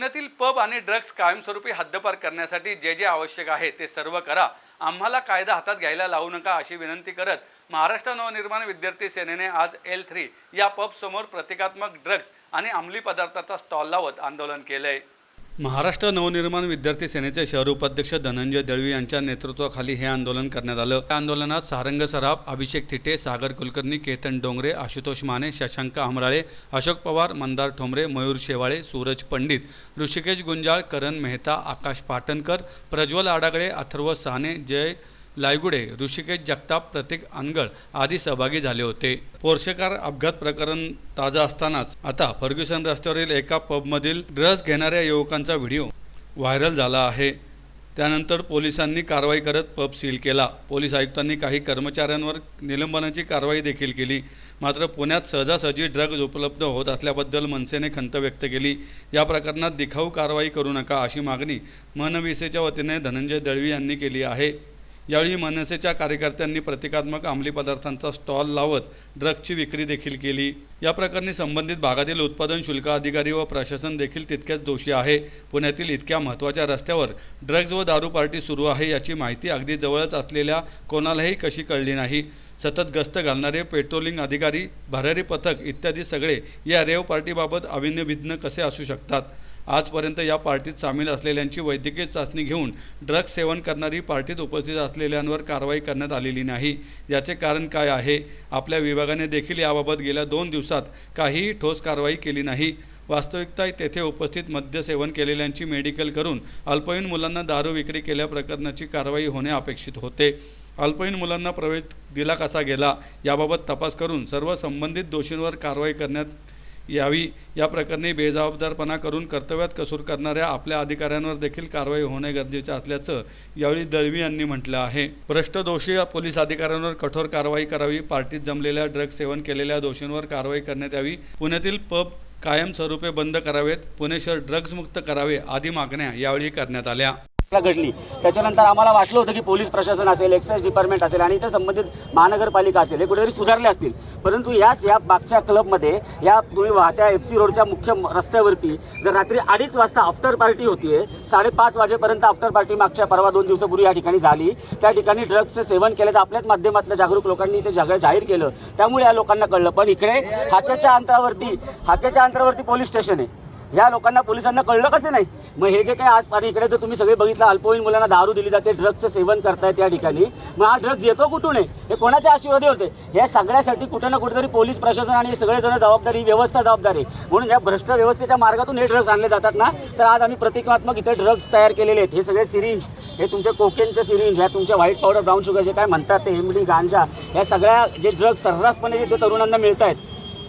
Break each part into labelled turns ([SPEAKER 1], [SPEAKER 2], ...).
[SPEAKER 1] पुण्यातील पब आणि ड्रग्ज कायमस्वरूपी हद्दपार करण्यासाठी जे जे आवश्यक आहे ते सर्व करा. आम्हाला कायदा हातात घ्यायला लावू नका अशी विनंती करत महाराष्ट्र नवनिर्माण विद्यार्थी सेनेने आज एल थ्री या पब समोर प्रतिकात्मक ड्रग्ज आणि अंमली पदार्थाचा स्टॉल लावत आंदोलन केलंय. महाराष्ट्र नवनिर्माण विद्यार्थी सेनेचे शहर उपाध्यक्ष धनंजय दळवी यांच्या नेतृत्वाखाली हे आंदोलन करण्यात आलं. या आंदोलनात सारंग सराफ अभिषेक थिटे सागर कुलकर्णी केतन डोंगरे आशुतोष माने शशांक आमराळे अशोक पवार मंदार ठोंबरे मयूर शेवाळे सूरज पंडित ऋषिकेश गुंजाळ करण मेहता आकाश पाटणकर प्रज्वल आडागळे अथर्व साने जय लायगुडे ऋषिकेश जगताप प्रतीक अनगळ आदी सहभागी झाले होते. पोर्शेकार अपघात प्रकरण ताजा असतानाच आता फर्ग्युसन रस्त्यावरील एका पबमधील ड्रग्ज घेणाऱ्या युवकांचा व्हिडिओ व्हायरल झाला आहे. त्यानंतर पोलिसांनी कारवाई करत पब सील केला. पोलीस आयुक्तांनी काही कर्मचाऱ्यांवर निलंबनाची कारवाई देखील केली. मात्र पुण्यात सहजासहजी ड्रग्ज उपलब्ध होत असल्याबद्दल मनसेने खंत व्यक्त केली. या प्रकरणात दिखाऊ कारवाई करू नका अशी मागणी मनविसेच्या वतीने धनंजय दळवी यांनी केली आहे. यावेळी मनसेच्या कार्यकर्त्यांनी प्रतिकात्मक अंमली पदार्थांचा स्टॉल लावत ड्रग्जची विक्री देखील केली. या प्रकरणी संबंधित भागातील उत्पादन शुल्क अधिकारी व प्रशासन देखील तितकेच दोषी आहे. पुण्यातील इतक्या महत्त्वाच्या रस्त्यावर ड्रग्ज व दारू पार्टी सुरू आहे याची माहिती अगदी जवळच असलेल्या कोणालाही कशी कळली नाही. सतत गस्त घालणारे पेट्रोलिंग अधिकारी भरारी पथक इत्यादी सगळे या रेव पार्टीबाबत अभिनभिज्ञ कसे असू शकतात? आजपर्यंत या पार्टीत सामील असलेल्यांची वैद्यकीय चाचणी घेऊन ड्रग्ज सेवन करणारी पार्टीत उपस्थित असलेल्यांवर कारवाई करण्यात आलेली नाही. याचे कारण काय आहे? आपल्या विभागाने देखील याबाबत गेल्या दोन दिवसात काहीही ठोस कारवाई केली नाही. वास्तविकता तेथे उपस्थित मद्यसेवन केलेल्यांची मेडिकल करून अल्पवयीन मुलांना दारू विक्री केल्या प्रकरणाची कारवाई होणे अपेक्षित होते. अल्पवयीन मुलांना प्रवेश दिला कसा गेला? याबाबत तपास करून सर्व संबंधित दोषींवर कारवाई करण्यात यावी. या प्रकरणी बेजबाबदारपणा करून कर्तव्यात कसूर करणाऱ्या आपल्या अधिकाऱ्यांवर देखील कारवाई होणे गरजेचे असल्याचं यावेळी दळवी यांनी म्हटलं आहे. भ्रष्ट दोषी पोलीस अधिकाऱ्यांवर कठोर कारवाई करावी पार्टीत जमलेल्या ड्रग्ज सेवन केलेल्या दोषींवर कारवाई करण्यात यावी पुण्यातील पब कायमस्वरूपे बंद करावेत पुणे शहर ड्रग्ज मुक्त करावे आदी मागण्या यावेळी करण्यात आल्या.
[SPEAKER 2] घडली. त्याच्यानंतर आम्हाला वाटलं होतं की पोलीस प्रशासन असेल एक्साईज डिपार्टमेंट असेल आणि इतर संबंधित महानगरपालिका असेल हे कुठेतरी सुधारले असतील. परंतु याच या मागच्या क्लबमध्ये या तुम्ही वाहत्या एफ सी रोडच्या मुख्य रस्त्यावरती जर रात्री अडीच वाजता आफ्टर पार्टी होतीये साडेपाच वाजेपर्यंत आफ्टर पार्टी मागच्या परवा दोन दिवसापूर्वी या ठिकाणी झाली. त्या ठिकाणी ड्रग्सचं सेवन केल्याचं आपल्याच माध्यमातल्या जागरूक लोकांनी ते जग जाहीर केलं. त्यामुळे या लोकांना कळलं. पण इकडे हात्याच्या अंतरावरती हात्याच्या अंतरावरती पोलीस स्टेशन आहे. या लोकांना पोलिसांना कळलं कसं नाही? मग हे जे काही आज आणि इकडे जर तुम्ही सगळे बघितलं अल्पवयीन मुलांना दारू दिली जाते ड्रग्सचं सेवन करतायत या ठिकाणी. मग हा ड्रग्ज येतो कुठून आहे? हे कोणाच्या आशीर्वादी होते? या सगळ्यासाठी कुठं ना कुठेतरी पोलीस प्रशासन आणि सगळेजण जबाबदारी व्यवस्था जबाबदारी म्हणून या भ्रष्ट व्यवस्थेच्या मार्गातून हे ड्रग्ज आणले जातात ना तर आज आम्ही प्रतिकात्मक इथे ड्रग्ज तयार केलेले आहेत. हे सगळे सिरिंज हे तुमच्या कोकेनचे सिरिंज ह्या तुमच्या व्हाईट पावडर ब्राऊन शुगर जे काय म्हणतात ते एमडी गांजा या सगळ्या जे ड्रग्ज सर्रासपणे जे तरुणांना मिळत आहेत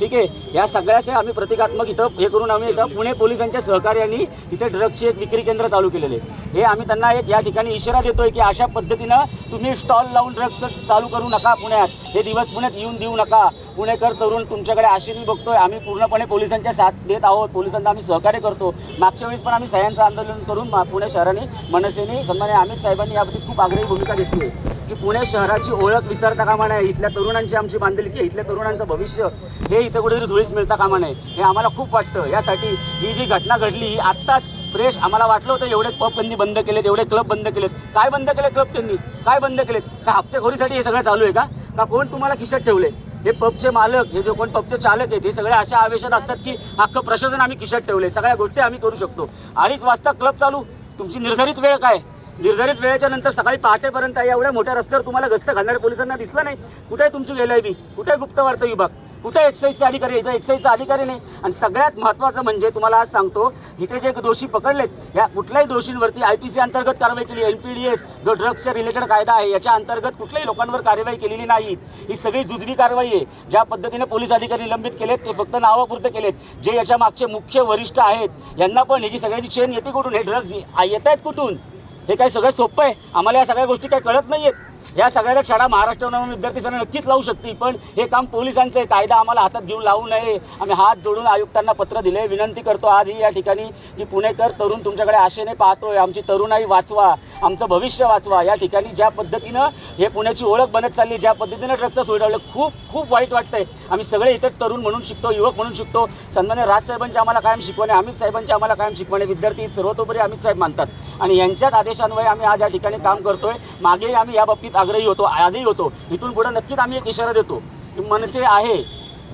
[SPEAKER 2] ठीक आहे? या सगळ्याचे आम्ही प्रतिकात्मक इथं हे करून आम्ही इथं पुणे पोलिसांच्या सहकार्याने इथे ड्रग्सची एक विक्री केंद्र चालू केलेले. आहे. हे आम्ही त्यांना एक या ठिकाणी इशारा देतोय की अशा पद्धतीनं तुम्ही स्टॉल लावून ड्रग्स चालू करू नका पुण्यात. हे दिवस पुण्यात येऊन देऊ नका. पुणेकर तरुण तुमच्याकडे आशिरी बघतोय. आम्ही पूर्णपणे पोलिसांच्या साथ देत आहोत. पोलिसांना आम्ही सहकार्य करतो. मागच्या वेळेस पण आम्ही सह्यांचं आंदोलन करून मा- पुणे शहराने मनसेने सन्माने अमित साहेबांनी याबद्दल खूप आग्रही भूमिका घेतली आहे. की पुणे शहराची ओळख विसरता कामा नये. इथल्या तरुणांची आमची बांधिलकी इथल्या तरुणांचं भविष्य हे इथं कुठेतरी धुळीस मिळता कामा नये. हे आम्हाला खूप वाटतं. यासाठी ही जी घटना घडली ही आत्ताच फ्रेश आम्हाला वाटलं होतं एवढे पब त्यांनी बंद केलेत एवढे क्लब बंद केलेत. काय बंद केले क्लब त्यांनी? काय बंद केलेत? का हप्तेखोरीसाठी हे सगळं चालू आहे का? का कोण तुम्हाला खिशात ठेवले हे पबचे मालक हे जे कोण पबचे चालक आहेत हे सगळे अशा आवेशात असतात की अख्खं प्रशासन आम्ही खिशात ठेवले सगळ्या गोष्टी आम्ही करू शकतो. अडीच वाजता क्लब चालू. तुमची निर्धारित वेळ काय? निर्धारित वेळेच्या नंतर सकाळी पहाटेपर्यंत या एवढ्या मोठ्या रस्त्यावर तुम्हाला गस्त घालणाऱ्या पोलिसांना दिसलं नाही. कुठे आहे तुमची आय बी? कुठे आहे विभाग? कुठे एक्साईजचे अधिकारी? इथं एक्साईजचा अधिकारी नाही. आणि सगळ्यात महत्त्वाचं म्हणजे तुम्हाला आज सांगतो इथे जे दोषी पकडलेत या कुठल्याही दोषींवरती आय पी सी अंतर्गत कारवाई केली. एन पी डी एस जो ड्रग्सच्या रिलेटेड कायदा आहे याच्या अंतर्गत कुठल्याही लोकांवर कारवाई केलेली नाही. ही सगळी जुजबी कारवाई आहे. ज्या पद्धतीने पोलीस अधिकारी निलंबित केलेत ते फक्त नावापुरते केलेत. जे याच्या मागचे मुख्य वरिष्ठ आहेत यांना पण ही सगळ्याची चेन येते कुठून? हे ड्रग्ज येत आहेत कुठून? हे काय सगळं सोपं आहे? आम्हाला या सगळ्या गोष्टी काय कळत नाही आहेत या सगळ्याचा शाळा महाराष्ट्र विद्यार्थी संघ नक्कीच लावू शकते पण हे काम पोलिसांचं आहे कायदा आम्हाला हातात घेऊन लावू नये. आम्ही हात जोडून आयुक्तांना पत्र दिले विनंती करतो आजही या ठिकाणी की पुणेकर तरुण तुमच्याकडे आशेने पाहतोय आमची तरुणाई वाचवा आमचं भविष्य वाचवा. या ठिकाणी ज्या पद्धतीनं हे पुण्याची ओळख बनत चालली ज्या पद्धतीनं ट्रकचं सोय खूप खूप वाईट वाटतंय. आम्ही सगळे इथं तरुण म्हणून शिकतो युवक म्हणून शिकतो. सन्मान्य राजसाहेबांची आम्हाला कायम शिकवणे अमित साहेबांची आम्हाला कायम शिकवणे. विद्यार्थी सर्वतोपरी अमित साहेब मानतात. आणि यांच्याच आदेशान्वये आम्ही आज या ठिकाणी काम करतोय. मागेही आम्ही या बाबतीत आग्रही होतो आजही होतो. इथून पुढे नक्कीच आम्ही एक इशारा देतो की मनसे आहे.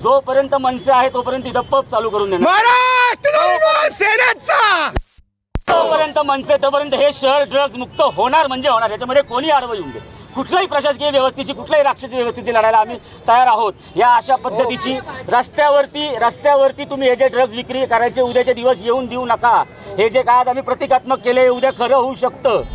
[SPEAKER 2] जोपर्यंत मनसे आहे तोपर्यंत इथं पब चालू करून देणार. तोपर्यंत मनसे तोपर्यंत हे शहर ड्रग्ज मुक्त होणार म्हणजे होणार. याच्यामध्ये कोणी आडवं येऊन दे. कुठल्याही प्रशासकीय व्यवस्थेची कुठल्याही राक्षसी व्यवस्थेची लढायला आम्ही तयार आहोत. या अशा पद्धतीची रस्त्यावरती रस्त्यावरती तुम्ही हे जे ड्रग्ज विक्री करायचे उद्याचे दिवस येऊन देऊ नका. हे जे काय आज आम्ही प्रतिकात्मक केले उद्या खरं होऊ शकतं.